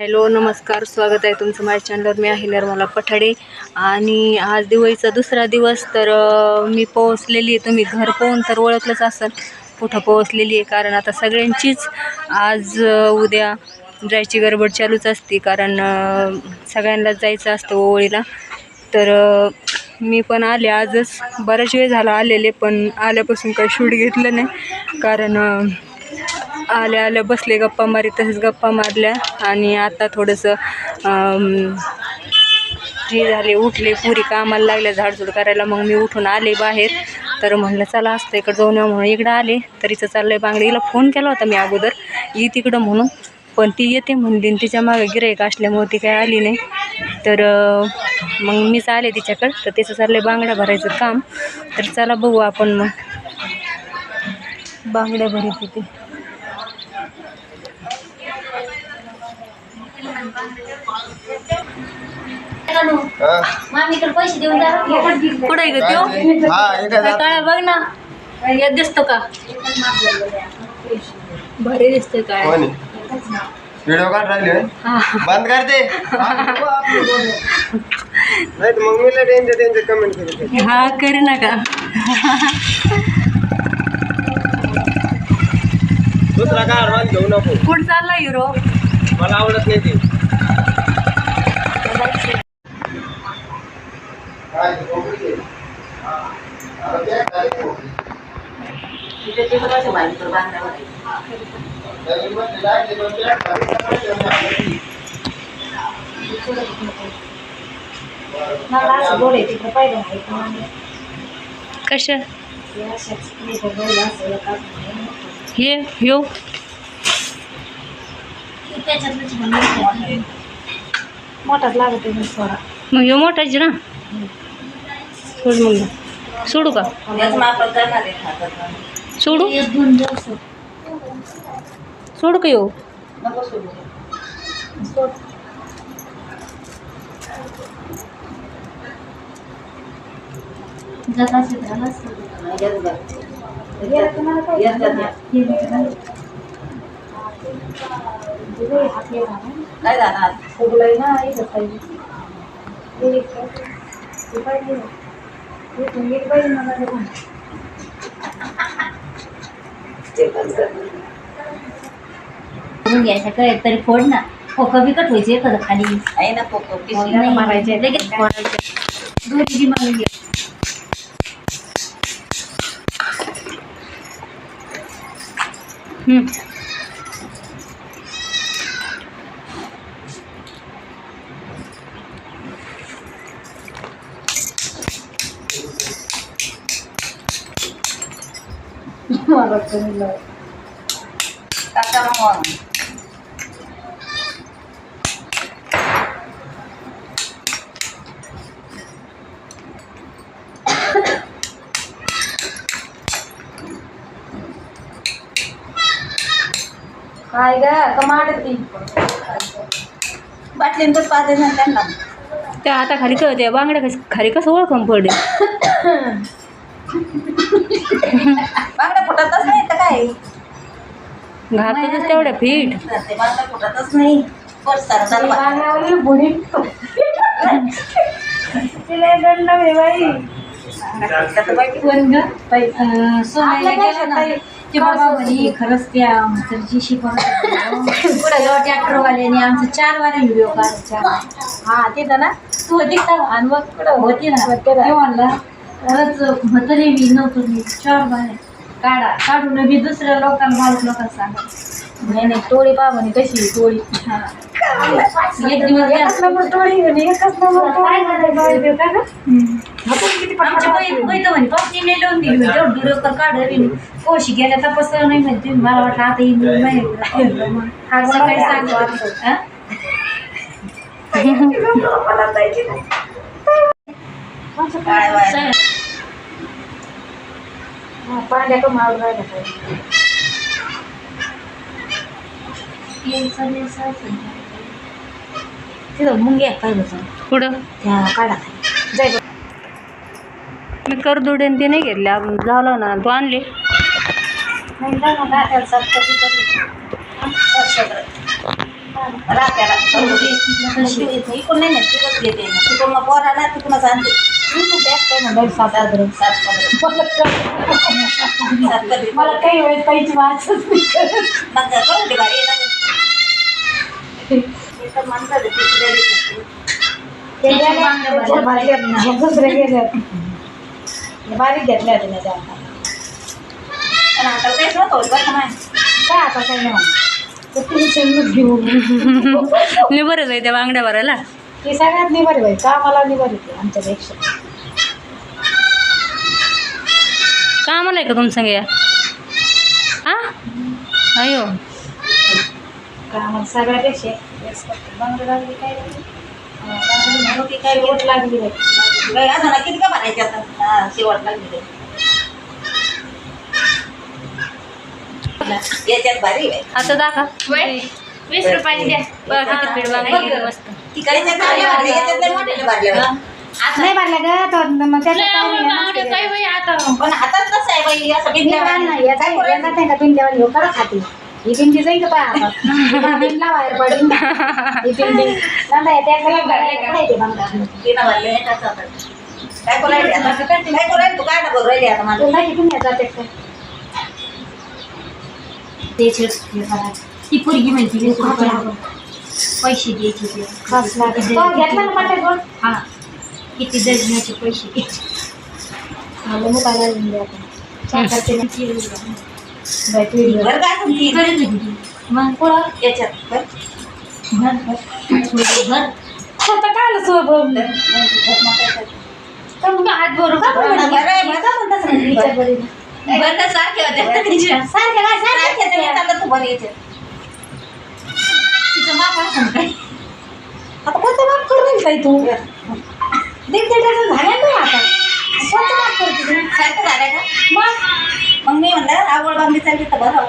Hello नमस्कार स्वागत आहे तुमचं माझ्या चॅनलवर मी आहे निर्मला पठाडे. आणि आज दिवाळीचा दुसरा दिवस तर मी पोहोचलेली आहे. तुम्ही घर पोहून तर ओळखलंच असाल. कुठं पोहोचलेली आहे? कारण आता सगळ्यांचीच आज उद्या जायची गडबड चालूच असते. कारण सगळ्यांनाच जायचं असतं ओवळीला. तर मी पण आले आजच. बराच वेळ झाला आलेले पण आल्यापासून काही शूट घेतलं नाही. कारण आल्या आल्या बसले गप्पा मारी तसेच गप्पा मारल्या. आणि आता थोडंसं हे झाले उठले पुरी कामाला लागल्या झाडझूड करायला. मग मी उठून आले बाहेर. तर म्हणलं चला असतं इकडं जाऊन म्हणून इकडं आले. तरीचं चाललं आहे बांगडीला फोन केला होता मी अगोदर. ये तिकडं म्हणून. पण ती येते म्हणली तिच्यामागे गिरायक असल्यामुळे ती काय आली नाही. तर मग मीच आले तिच्याकडं. तर तिचं चाललं आहे बांगड्या भरायचं काम. तर चला बघू आपण मग. बांगड्या भरीत तिथे मामीकडे पैसे देऊन जा. कुठं आहे ग त्यो? हा. काय बघ ना. यात दिसतो का? भारी दिसतोय काय कोणी? व्हिडिओ काढ राहिले. होय? हा. बंद कर दे नाही तर मग मी त्यांच्या त्यांच्या कमेंट केले हा कर ना का दुसरा काय घेऊ नको. कुठं चालला हिरो? मला आवडत नाही ते. कशा हे अशाच लेकरं बैलं असं एका- हे ह्यो त्याच्यातलंच म्हणून मोठाच लागत आहे थोडा. मग ह्यो मोठाच ना? सोड मग. सोडू का? सोडू? सोडू. का ह्यो जात काय जाणार ना घ्यायचं काय तरी फोड ना खोकं बिकट व्हायचे एखादं खाली आहे ना पोको मारायचे लगेच फोडायचे दोन्ही बी मारून घ्या हम्म. टाका मग काय ग कमाड ती बाटलीन तर पाहते ना त्यांना त्या हाताखाली काय त्या बांगड्या कस खाली कसं ओळखून पडे बांगड्या फुटतच नाही तर काय घालतातच तेवढ्या फीट ते बांगड्या फुटतच नाही ते खरंच त्या म्हातारीची शिकवण पुढे जेव्हा ट्रॅक्टरवाल्याने आमचं चार वारे व्हिडिओ काढायचा. हा तिथं ना तू होती का? आणि मग होती ना. ते म्हणलं खरंच म्हातारी मी नव्हतो मी चार वारे काढा. काढून मी दुसऱ्या लोकांना भारत लोकांना सांगा. नाही नाही टोळी पा म्हणे कशी टोळी? हा. एक दिवस एकच नंबर टोळी म्हणे एकच नंबर टोळी आमच्या बाई बाई तर म्हणे पाचशे नाही लावून दिली म्हणजे एवढं व्हिडिओ तर काढ रे कोशी गेल्या तपास नाही माहिती तुम्ही मला वाटलं आता येईल नाही हा सकाळी सांगू हा? काय? वाय हा, राहिला जायचं नाही. तिथं मुंग्या पाहिजे. पुढं त्या काढा जाय. मी करदुडे ते नाही घेतले आपण झालं ना तू आणले? हा. रात्याला इकडून नाही ना तिकडच घेते तिकडून पोराला तिकडूनच आणते मला काही वेळेस काहीची वाचच नाही करत. मग करून दे बाई, येणार. हे तर म्हणतात ते तिकडे देते. ते गेले, त्याच्या बारीक आहेत, दुसरे गेले हे बारीक घेतले होते त्याच्या आता बरं. काय आता काही नाही तुम्ही समजून घेऊन मी बरंच आहे त्या बांगड्या भरायला ते सगळ्यात निभारी बाई कामाला निभारी ते आमच्यापेक्षा. का मला का तुमचं या हा अयो. कामाला सगळ्यापेक्षा expert. बांगडी लागली काय लागली? हा, बांगडी नव्हती काय? ओट लागली बाई बाई, अजून किती का आता? हा. याच्यात भारी आहे आता दाखा वीस रुपयाने द्या. बघा किती पीठ बांगडी मस्त. ती. नाही भरला ग तो मग त्याच्यात काय नाही, बावडे नसते काय ते. बाई आता पण हातात कसं आहे बाई असं याचा नाही का करा खाते ही पिंडी जाईल का पाय हातात पिंडला बाहेर पडीन ही येते ते. तिनं भरले नाही त्याचं आता. काय आता? तू काय ना बघ राहिली आता मला तुला किती काय हे करा. ती पोरगी म्हणते पैसे द्यायचे ते. घेतला ना दोन हा किती डझनाचे पैसे लागून द्या करते ना. काय म्हणती करत होती. मग पुढं याच्यात आता काय आलं सोबत? तर मग हात बरोबर का बरं म्हणे? बरं आहे, बरं. का विचार बरी? बरं सारखे होते सारखं काय सारखं तू बरं याच्यात. तिचं माप असं काय आता कोणतं माफ करून काय तू? दीड दीड डझन झाल्या आता. करते तू? सारखं झालंय का? मग? मग मी म्हणलं आवड बांधली चालली तर बरं.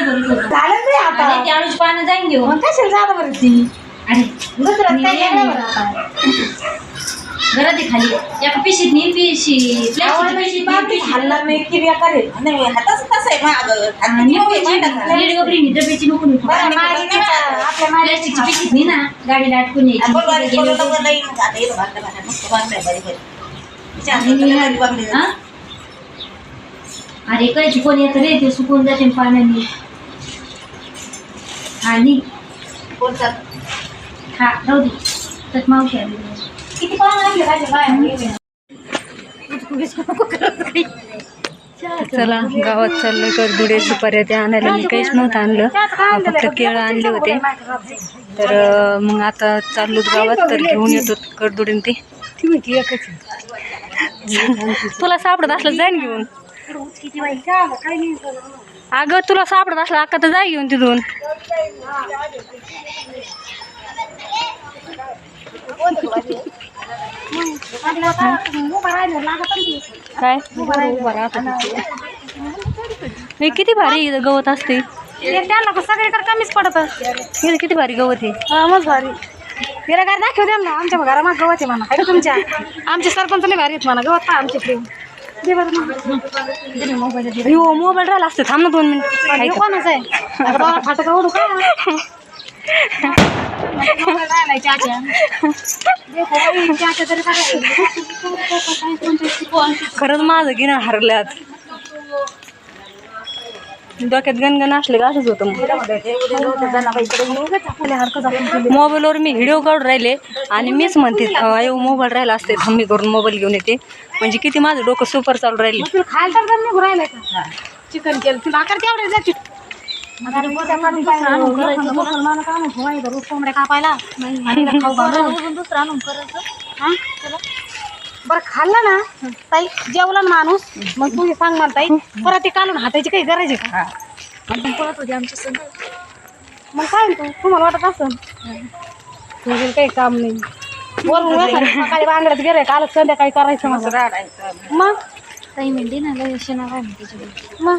भरत होतं झालं नाही आणि आता ते आळूच पानं जाईन घेऊन. मग कशाला झालं बरं ती? आणि दुसरं काय बरं आता? घरात आहे खाली. एका पिशीत नी पिशी प्लास्टिकची पिशी हल्ला नाही आहे. नाही हाताच कसं हात डब्याची नको बरं, आपल्या प्लास्टिकची. पिशीत नी ना गाडीला आता मस्त आहे, हा? आहे. अरे कळची कोण येतं रे? ते सुकून जाते पाण्याने. आणि कोणता? हा राहू दे. तर मावशी आली. किती पाहून आणले काय बाय चला गावात चाललोय करदुडे सुपाऱ्या ते आणायला मी काहीच नव्हतं आणलं. फक्त केळं आणले होते. तर मग आता चाललो गावात तर घेऊन येतो करदुडीन ते. तुला सापडत असलं जाईन घेऊन. अगं तुला सापडत असलं अक्का तर जाय घेऊन तिथून. काय? हे किती भारी गवत असते. त्यांना सगळीकडे कमीच पडत इथं किती भारी गवत आहे. मग भारी तिला काय दाखव द्या ना आमच्या घरामध्ये गवत आहे म्हणा. आहे का तुमच्या. आमचे सरपंच लय भारी आहेत म्हणा. गवत पहा आमचे प्रेम. हो मोबाईल राहिला असते. थांब ना दोन मिनिट. कोणाचं आहे? फाटक ओढू का? खरंच माझं गिरण हरल्यात. डोक्यात गणगण असले का असंच होतं मोबाईलवर मी व्हिडिओ काढून राहिले आणि मीच म्हणते येऊ मोबाईल राहिला असते थांब मी करून मोबाईल घेऊन येते. म्हणजे किती माझं डोकं सुपर चालू राहिले. खायला चिकन केलं तुला आकार तेवढे जा. चिकन कापायला बरं खाल्लं ना ताई जेवला ना माणूस. मग तुम्ही सांग मला ताई परत ते काढून हाताची काही गरज आहे का? आपण पळत होते आमच्या संग मग काय तू तुम्हाला वाटत असं तुझं काही काम नाही. वरून सकाळी बांगड्यात गेले काल संध्याकाळी करायचं मग मग? ताई म्हणते ना लय शेणा काय. मग?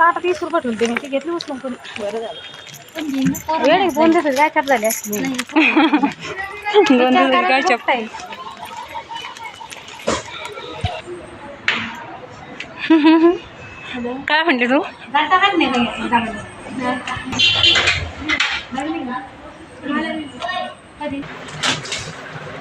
आता वीस रुपये ठेवते मी ते घेतली उचलून बरं झालं. वेळ दोन दिवस गायछाप झाले दोन दिवस गायछाप काय म्हणते तू? कधी?